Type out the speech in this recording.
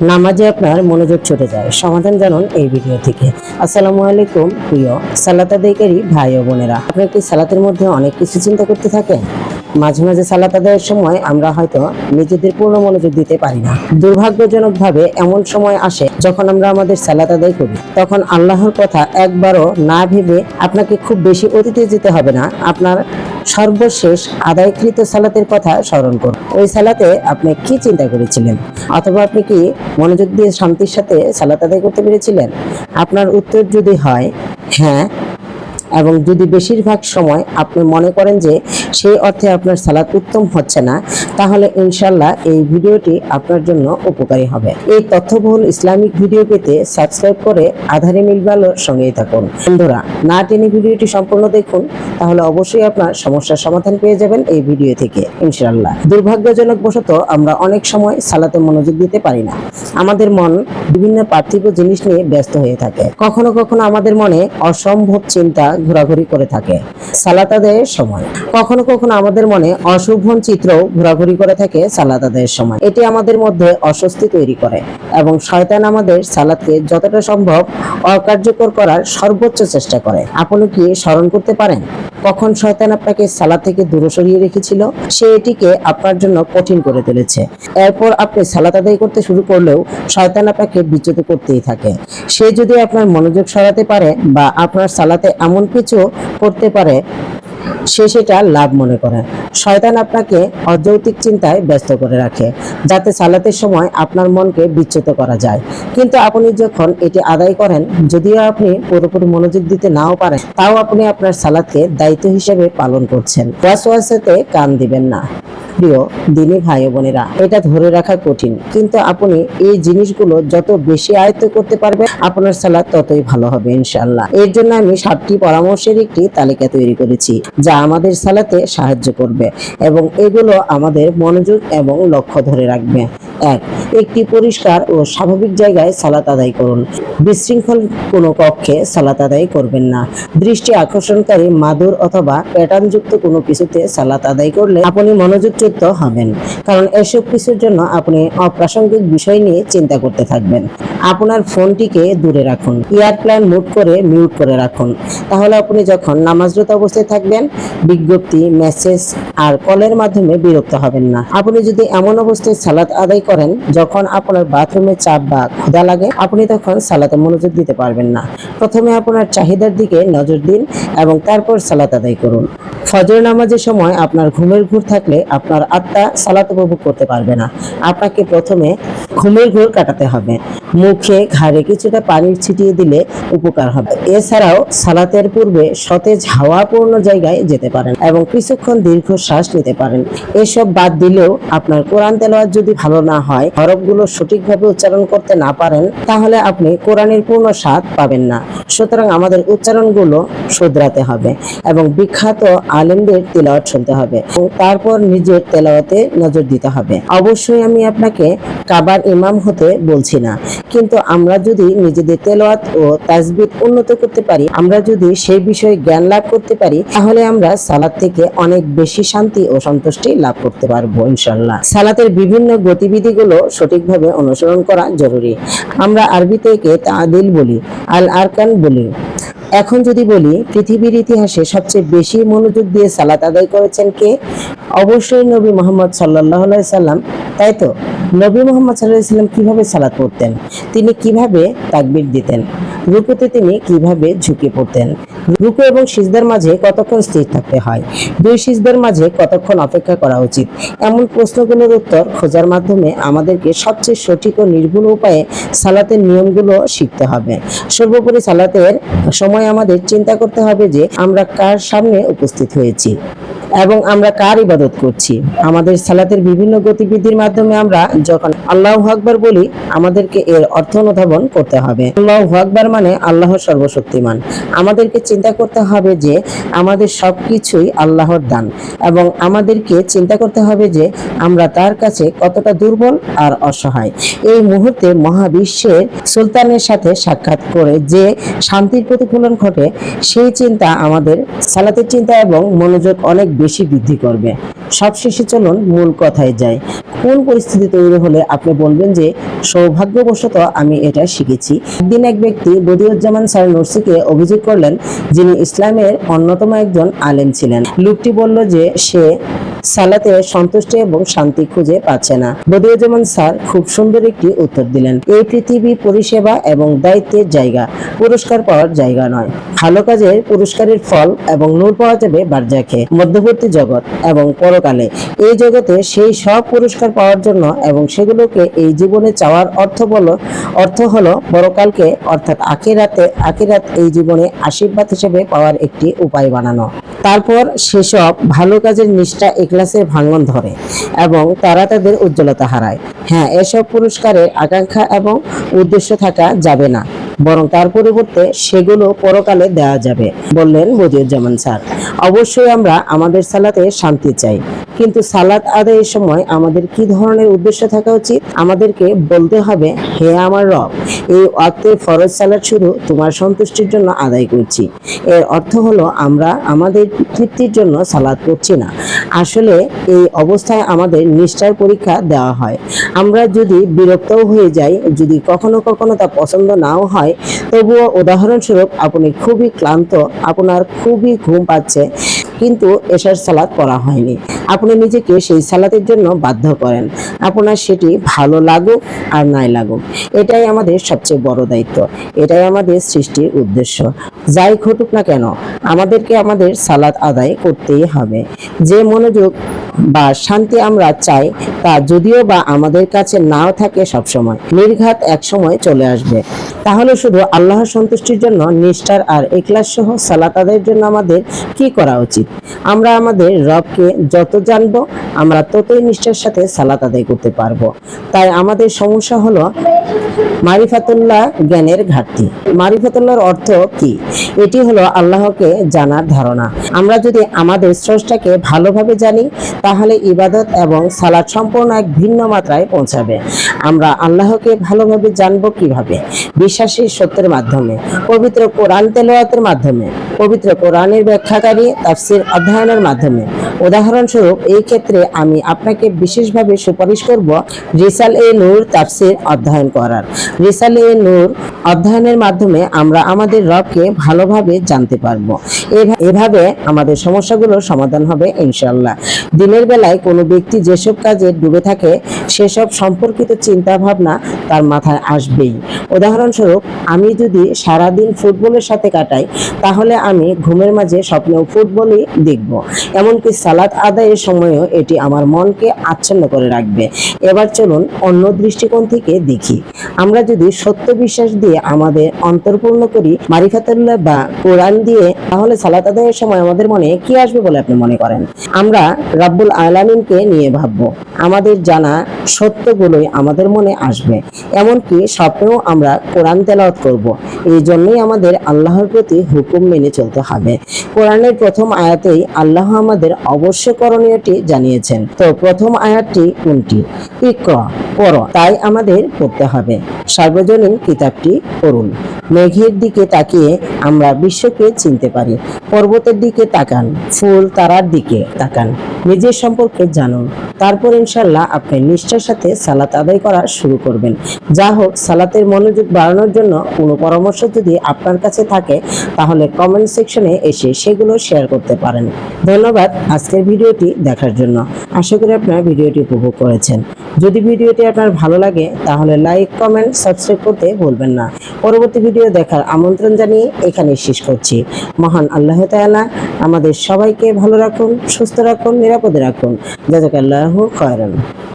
নামাজে আপনার মনোযোগ ছুটে যায়। সমাধান জানুন এই ভিডিও থেকে। আসসালামু আলাইকুম, প্রিয় সালাত আদায়কারী ভাই ও বোনেরা। আপনার কি সালাতের মধ্যে অনেক কিছু চিন্তা করতে থাকেন? মাঝে মাঝে সালাত আদায়ের সময় আমরা হয়তো নিজেদের পূর্ণ মনোযোগ দিতে পারি না। দুর্ভাগ্যজনকভাবে এমন সময় আসে যখন আমরা আমাদের সালাত আদায় করি। তখন আল্লাহর কথা একবারও না ভেবে আপনাকে খুব বেশি অতীতে যেতে হবে না। আপনার সর্বশেষ আদায়কৃত সালাতের কথা স্মরণ করুন। ওই সালাতে আপনি কি চিন্তা করেছিলেন? অথবা আপনি কি মনোযোগ দিয়ে শান্তির সাথে সালাত আদায় করতে পেরেছিলেন? আপনার উত্তর যদি হয় হ্যাঁ এবং যদি বেশিরভাগ সময় আপনি মনে করেন যে সেই অর্থে আপনার সালাত উত্তম হচ্ছে না, তাহলে ইনশাল্লাহ এই ভিডিওটি আপনার জন্য উপকারী হবে। এই তথ্যবহুল ইসলামিক ভিডিও পেতে সাবস্ক্রাইব করে আধারে মিলবালোর সঙ্গেই থাকুন। বন্ধুরা, না টেনে ভিডিওটি সম্পূর্ণ দেখুন, তাহলে অবশ্যই আপনার সমস্যার সমাধান পেয়ে যাবেন এই ভিডিও থেকে ইনশাল্লাহ দুর্ভাগ্যজনক বশত আমরা অনেক সময় সালাতে মনোযোগ দিতে পারি না। আমাদের মন বিভিন্ন পার্থিব জিনিস নিয়ে ব্যস্ত হয়ে থাকে। কখনো কখনো আমাদের মনে অসম্ভব চিন্তা ঘোরাঘুরি করে থাকে। সালাত আদায়ের সময়। কখনো কখনো আমাদের মনে অশুভ চিত্র ঘোরাঘুরি করে থাকে সালাত আদায়ের সময়। এটি আমাদের মধ্যে অস্বস্তি তৈরি করে এবং শয়তান আমাদের সালাদকে যতটা সম্ভব অকার্যকর করার সর্বোচ্চ চেষ্টা করে। আপনি কি স্মরণ করতে পারেন? কখন শয়তান আপনাকে সালাদ থেকে দূরে সরিয়ে রেখেছিল? সে এটিকে আপনার জন্য কঠিন করে তুলেছে। এরপর আপনি সালাদ আদায় করতে শুরু করলেও শয়তান আপনাকে বিচ্যুত করতেই থাকে। সে যদি আপনার মনোযোগ সরাতে পারে বা আপনার সালাতে এমন কিছু করতে পারে সে সেটা লাভ মনে করে। শয়তান আপনাকে অযৌতিক চিন্তায় ব্যস্ত করে রাখে, যাতে সালাতের সময় আপনার মনকে বিচ্যুত করা যায়। কিন্তু আপনি যখন এটি আদায় করেন, যদিও আপনি পুরোপুরি মনোযোগ দিতে নাও পারেন, তাও আপনি আপনার সালাতকে দায়িত্ব হিসেবে পালন করছেন। ওয়াসওয়াসাতে কান দিবেন না। প্রিয় দিনী ভাই বোনেরা, এটা ধরে রাখা কঠিন। কিন্তু আপনি এই জিনিসগুলো যত বেশি আয়ত্ত করতে পারবেন, আপনার সালাদ ততই ভালো হবে, ইনশাআল্লাহ। এর জন্য আমি সাতটি পরামর্শের একটি তালিকা তৈরি করেছি, যা আমাদের সালাতে সাহায্য করবে এবং এগুলো আমাদের মনোযোগ এবং লক্ষ্য ধরে রাখবে। এক, একটি পরিষ্কার ও স্বাভাবিক জায়গায় সালাত আদায় করুন। বিশৃঙ্খল কোনো কক্ষে সালাত আদায় করবেন না। দৃষ্টি আকর্ষণকারী মাদুর অথবা প্যাটার্নযুক্ত কোনো কিছুতে সালাত আদায় করলে আপনি মনোযোগচ্যুত হবেন। কারণ এসব কিছুর জন্য আপনি অপ্রাসঙ্গিক বিষয় নিয়ে চিন্তা করতে থাকবেন। আপনার ফোনটিকে দূরে রাখুন। এয়ারপ্লেন মুট করে মিউট করে রাখুন। তাহলে আপনি যখন নামাজরত অবস্থায় থাকবেন, বিজ্ঞপ্তি, মেসেজ আর কলের মাধ্যমে বিরক্ত হবেন না। আপনি যদি এমন অবস্থায় সালাত আদায় করেন, যখন আপনার বাথরুমে চাপ বা ক্ষুধা লাগে, আপনি তখন সালাতে মনোযোগ দিতে পারবেন না। প্রথমে আপনার চাহিদার দিকে নজর দিন এবং তারপর সালাত আদায় করুন। ফজর নামাজের সময় আপনার ঘুমের ঘুর থাকলে আপনার আত্মা সালাত উপভোগ করতে পারবে না। আপনাকে প্রথমে ঘুমের ঘুর কাটাতে হবে। মুখে ঘাড়ে কিছুটা পানি ছিটিয়ে দিলে উপকার হবে। এছাড়াও সালাতের পূর্বে সতেজ হাওয়াপূর্ণ জায়গায় যেতে পারেন এবং কিছুক্ষণ দীর্ঘ শ্বাস নিতে পারেন। এসব বাদ দিলেও আপনার কোরআন তেলাওয়াত যদি ভালো না হয়, হরফগুলো সঠিকভাবে উচ্চারণ করতে না পারেন, তাহলে আপনি কোরআনের পূর্ণ স্বাদ পাবেন না। সুতরাং আমাদের উচ্চারণগুলো শুধরাতে হবে এবং বিখ্যাত আলেমদের তেলাওয়াত শুনতে হবে তারপর নিজের তেলাওয়াতে নজর দিতে হবে। অবশ্যই আমি আপনাকে কাবার ইমাম হতে বলছি না। কিন্তু আমরা যদি নিজেদের তেলাওয়াত ও তাজবিদ উন্নত করতে পারি, আমরা যদি সেই বিষয়ে জ্ঞান লাভ করতে পারি, তাহলে আমরা সালাত থেকে অনেক বেশি শান্তি ও সন্তুষ্টি লাভ করতে পারব ইনশাল্লাহ সালাতের বিভিন্ন গতিবিধিগুলো সঠিকভাবে অনুসরণ করা জরুরি। আমরা আরবিতে একে তাদিল বলি, আল আরকান বলি। এখন যদি বলি, পৃথিবীর ইতিহাসে সবচেয়ে বেশি মনোযোগ দিয়ে সালাত আদায় করেছেন কে? অবশ্যই নবী মোহাম্মদ সাল্লাহ সাল্লাম। তাই তো? নবী মোহাম্মদ সাল্লাহ সাল্লাম কীভাবে সালাত পড়তেন? তিনি কীভাবে তাকবির দিতেন? রুকুতে তিনি কীভাবে ঝুঁকে পড়তেন? রুকু এবং সিজদার মাঝে কতক্ষণ স্থির থাকতে হয়? দুই সিজদার মাঝে কতক্ষণ অপেক্ষা করা উচিত? এমন প্রশ্নগুলোর উত্তর খোঁজার মাধ্যমে আমাদেরকে সবচেয়ে সঠিক ও নির্ভুল উপায়ে সালাতের নিয়মগুলো শিখতে হবে। সর্বোপরি সালাতের সময় আমাদের চিন্তা করতে হবে যে আমরা কার সামনে উপস্থিত হয়েছি। এবং আমরা কার ইবাদত করছি? আমাদের সালাতের বিভিন্ন গতিবিধির মাধ্যমে আমরা যখন আল্লাহ আকবার বলি, আমাদেরকে এর অর্থ অনুধাবন করতে হবে। আল্লাহ আকবার মানে আল্লাহ সর্বশক্তিমান। আমাদেরকে চিন্তা করতে হবে যে আমাদের সবকিছুই আল্লাহর দান এবং আমাদেরকে চিন্তা করতে হবে যে আমরা তার কাছে কতটা দুর্বল আর অসহায়। এই মুহূর্তে মহাবিশ্বের সুলতানের সাথে সাক্ষাৎ করে যে শান্তির প্রতিফলন ঘটে, সেই চিন্তা আমাদের সালাতের চিন্তা এবং মনোযোগ অনেক বেশি বেশি বৃদ্ধি করবে। সবশেষে চলুন মূল কথায় যাই। কোন পরিস্থিতি তৈরি হলে আপনি বলবেন যে, সৌভাগ্যবশত আমি এটা শিখেছি। একদিন এক ব্যক্তি বদিউজ্জামান স্যার নরসিকে অভিযোগ করলেন যিনি ইসলামের অন্যতম একজন আলেম ছিলেন। লোকটি বলল যে, সে সালাতে সন্তুষ্টি এবং শান্তি খুঁজে পাচ্ছে না। বদিউজ্জামান স্যার খুব সুন্দর একটি উত্তর দিলেন। এই পৃথিবী পরিষেবা এবং দায়িত্বের জায়গা। পুরস্কার পাওয়ার জায়গা নয়। ভালো কাজের পুরস্কারের ফল এবং নূর পাওয়া যাবে বার্জাখে। মধ্যবর্তী জগৎ এবং পরকালে এই জগতে সেই সব পুরস্কার পাওয়ার জন্য এবং সেগুলোকে এই জীবনে চাওয়ার অর্থ বলো, অর্থ হলো পরকালকে, অর্থাৎ আখিরাতে, আখিরাত এই জীবনে আশীর্বাদ হিসেবে পাওয়ার একটি উপায় বানানো। তারপর সেসব ভালো কাজের নিষ্ঠা এক্লাসের ভাঙন ধরে এবং তারা তাদের উজ্জ্বলতা হারায়। হ্যাঁ এসব পুরস্কারের আকাঙ্ক্ষা এবং উদ্দেশ্য থাকা যাবে না। বরং তার পরিবর্তে সেগুলো পরকালে দেওয়া যাবে, বললেন বদিউজ্জামান স্যার। অবশ্যই আমরা আমাদের সালাতে শান্তি চাই। কিন্তু সালাত আদায়ের সময় আমাদের কি ধরনের উদ্দেশ্য থাকা উচিত? আমাদেরকে বলতে হবে, হে আমার রব, এই অর্থে ফরজ সালাত শুধু তোমার সন্তুষ্টির জন্য আদায় করছি। এর অর্থ হলো আমরা আমাদের তৃপ্তির জন্য সালাদ করছি না। আসলে এই অবস্থায় আমাদের নিষ্ঠার পরীক্ষা দেওয়া হয়। আমরা যদি বিরক্তও হয়ে যাই, যদি কখনো কখনো তা পছন্দ নাও হয়, তবুও উদাহরণস্বরূপ আপনি খুবই ক্লান্ত, আপনার খুবই ঘুম পাচ্ছে, কিন্তু এশার সালাদ করা হয়নি। আপনি নিজেকে সেই সালাতের জন্য বাধ্য করেন। আপনার সেটি ভালো লাগুক আর নাই লাগুক। এটাই আমাদের সবচেয়ে বড় দায়িত্ব। এটাই আমাদের সৃষ্টির উদ্দেশ্য। যাই ঘটুক না কেন, আমাদেরকে আমাদের সালাত আদায় করতেই হবে। যে মনোযোগ বা শান্তি আমরা চাই তা যদিও বা আমাদের কাছে নাও থাকে সবসময়, নির্ঘাত এক সময় চলে আসবে। তাহলে শুধু আল্লাহর সন্তুষ্টির জন্য নিষ্ঠার আর এখলাস সহ সালাত আদায়ের জন্য আমাদের কি করা উচিত? আমরা আমাদের রবকে যত জানব, আমরা ততই নিষ্ঠার সাথে সালাত আদায় করতে পারব। তাই আমাদের সমস্যা হলো মারিফাতুল্লাহ জ্ঞানের ঘাটতি। মারিফাতুল্লাহর অর্থ কি? এটি হলো আল্লাহকে জানার ধারণা। আমরা যদি আমাদের স্রষ্টাকে ভালোভাবে জানি, তাহলে ইবাদত এবং সালাদ সম্পূর্ণ এক ভিন্ন মাত্রায় পৌঁছাবে। আমরা আল্লাহকে ভালোভাবে জানব কীভাবে? বিশ্বাসী সত্যের মাধ্যমে, পবিত্র কোরআন তেলোয়াতের মাধ্যমে। পবিত্র কোরআনের ব্যাখ্যাকারী তাফসির অধ্যয়নের মাধ্যমে। উদাহরণস্বরূপ, এই ক্ষেত্রে আমি আপনাকে বিশেষভাবে সুপারিশ করব রিসাল এ নূর তাফসির অধ্যয়ন করার। রিসাল এ নূর অধ্যয়নের মাধ্যমে আমরা আমাদের রবকে ভালোভাবে জানতে পারব। এভা- এভাবে আমাদের সমস্যাগুলোর সমাধান হবে ইনশাল্লাহ দিনের বেলায় কোনো ব্যক্তি যেসব কাজে ডুবে থাকে, সেসব সম্পর্কিত চিন্তা ভাবনা তার মাথায় আসবেই। উদাহরণস্বরূপ, আমি যদি সারাদিন ফুটবলের সাথে কাটাই, তাহলে আমি ঘুমের মাঝে স্বপ্নেও ফুটবলই দেখব। এমনকি সালাত আদায়ের সময়ও এটি আমার মনকে আচ্ছন্ন করে রাখবে। এবার চলুন অন্য দৃষ্টিকোণ থেকে দেখি। আমরা যদি সত্য বিশ্বাস দিয়ে আমাদের অন্তর্পূর্ণ করি, মারিফাতুল্লাহ বা কোরআন দিয়ে, তাহলে সালাত আদায়ের সময় আমাদের মনে কি আসবে বলে আপনি মনে করেন? আমরা রাব্বুল আলামিনকে নিয়ে ভাববো। আমাদের জানা সত্যগুলোই আমাদের মনে আসবে। এমনকি স্বপ্নেও আমরা কোরআন তেলাওয়াত করব। এই জন্যই আমাদের আল্লাহর প্রতি হুকুম মেনে চলতে হবে। কোরআনের প্রথম আয়াতেই আল্লাহ আমাদের অবশ্য করণীয়টি জানিয়েছেন। তো প্রথম আয়াতটি কোনটি? ইক্র তাই আমাদের পড়তে হবে। সার্বজনীন কিতাবটি পড়ুন। মেঘের দিকে তাকিয়ে আমরা বিশ্বকে চিনতে পারি। পর্বতের দিকে তাকান, ফুল তারার দিকে তাকান। নিজের সম্পর্কে জানুন। তারপর ইনশাল্লাহ আপনি নিষ্ঠার সাথে সালাত আদায় করা শুরু করবেন। যা হোক, সালাতের মনোযোগ বাড়ানোর জন্য কোনো পরামর্শ যদি আপনার কাছে থাকে, তাহলে কমেন্ট সেকশনে এসে সেগুলো শেয়ার করতে পারেন। ধন্যবাদ আজকের ভিডিওটি দেখার জন্য। আশা করি আপনারা ভিডিওটি উপভোগ করেছেন। যদি ভিডিওটি আপনার ভালো লাগে, তাহলে লাইক কমেন্ট সাবস্ক্রাইব করতে ভুলবেন না। পরবর্তী ভিডিও দেখার আমন্ত্রণ জানিয়ে এখানে শেষ করছি। মহান আল্লাহ তালা আমাদের সবাইকে ভালো রাখুন, সুস্থ রাখুন, নিরাপদে রাখুন। জাজাকাল্লাহু খায়রান।